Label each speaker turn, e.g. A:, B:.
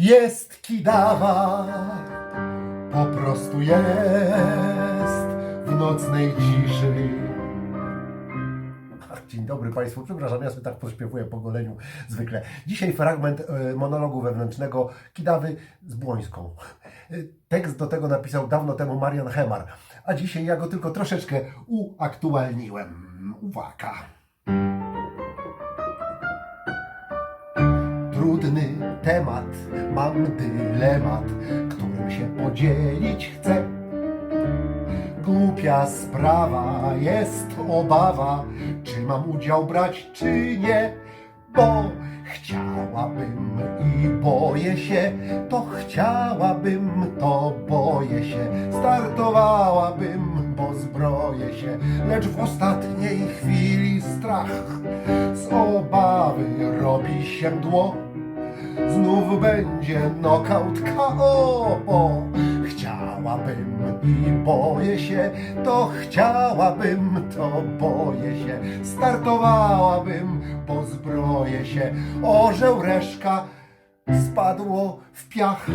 A: Jest kidawa, po prostu jest w nocnej ciszy. Dzień dobry Państwu, przepraszam, ja sobie tak pośpiewuję po goleniu zwykle. Dzisiaj fragment e, monologu wewnętrznego Kidawy z Błońską. E, Tekst do tego napisał dawno temu Marian Hemar, a dzisiaj ja go tylko troszeczkę uaktualniłem. Uwaga. Trudny temat, mam dylemat, którym się podzielić chcę. Głupia sprawa, jest obawa, czy mam udział brać, czy nie, bo chciałabym i boję się, to chciałabym, to boję się, startowałabym, bo zbroję się, lecz w ostatniej chwili strach z obawy robi się mdło. Znów będzie knockout KO, bo chciałabym i boję się, to chciałabym, to boję się, startowałabym, bo zbroję się, orzeł reszka spadło w piach.